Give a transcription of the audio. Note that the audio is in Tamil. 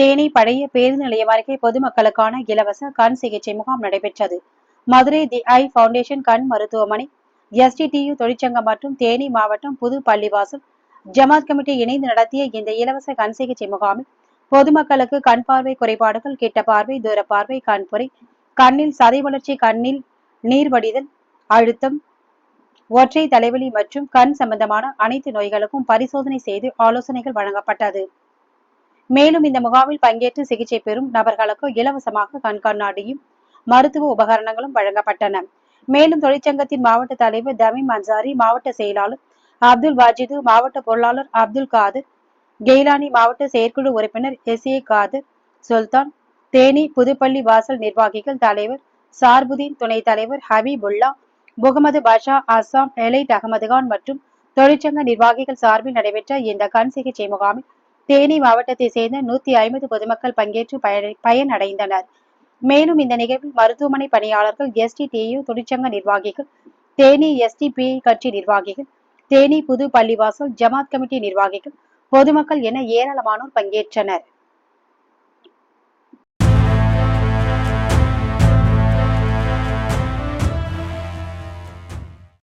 தேனி பழைய பேருந்து நிலையம் அருகே பொதுமக்களுக்கான இலவச கண் சிகிச்சை முகாம் நடைபெற்றது. மதுரை தி ஐ பவுண்டேஷன் கண் மருத்துவமனை எஸ்டிடியு தொழிற்சங்கம் மற்றும் தேனி மாவட்டம் புது பள்ளிவாசல் ஜமாத் கமிட்டி இணைந்து நடத்திய இந்த இலவச கண் சிகிச்சை முகாமில் பொதுமக்களுக்கு கண் பார்வை குறைபாடுகள் கிட்ட பார்வை தூர பார்வை கண்புரை கண்ணில் சதை வளர்ச்சி கண்ணில் நீர் வடிதல் அழுத்தம் ஒற்றை தலைவலி மற்றும் கண் சம்பந்தமான அனைத்து நோய்களுக்கும் பரிசோதனை செய்து ஆலோசனைகள் வழங்கப்பட்டது. மேலும் இந்த முகாமில் பங்கேற்று சிகிச்சை பெறும் நபர்களுக்கு இலவசமாக கண் மருத்துவ உபகரணங்களும் வழங்கப்பட்டன. மேலும் தொழிற்சங்கத்தின் மாவட்ட தலைவர் தமீம் அன்சாரி மாவட்ட செயலாளர் அப்துல் வாஜிது மாவட்ட பொருளாளர் அப்துல் காதர் கெய்லானி மாவட்ட செயற்குழு உறுப்பினர் எஸ். ஏ. காதர் சுல்தான் தேனி புதுப்பள்ளி வாசல் நிர்வாகிகள் தலைவர் சார்புதீன் துணைத் தலைவர் ஹபீபுல்லா முகமது பாஷா அஸ்ஸாம் எலைட் அகமதுகான் மற்றும் தொழிற்சங்க நிர்வாகிகள் சார்பில் நடைபெற்ற இந்த கண் சிகிச்சை முகாமில் தேனி மாவட்டத்தை சேர்ந்த நூத்தி ஐம்பது பொதுமக்கள் பங்கேற்று பயனடைந்தனர். மேலும் இந்த நிகழ்வில் மருத்துவமனை பணியாளர்கள் எஸ்டி டியு தொழிற்சங்க நிர்வாகிகள் தேனி எஸ்டிபி கட்சி நிர்வாகிகள் தேனி புது பள்ளிவாசல் ஜமாத் கமிட்டி நிர்வாகிகள் பொதுமக்கள் என ஏராளமானோர் பங்கேற்றனர்.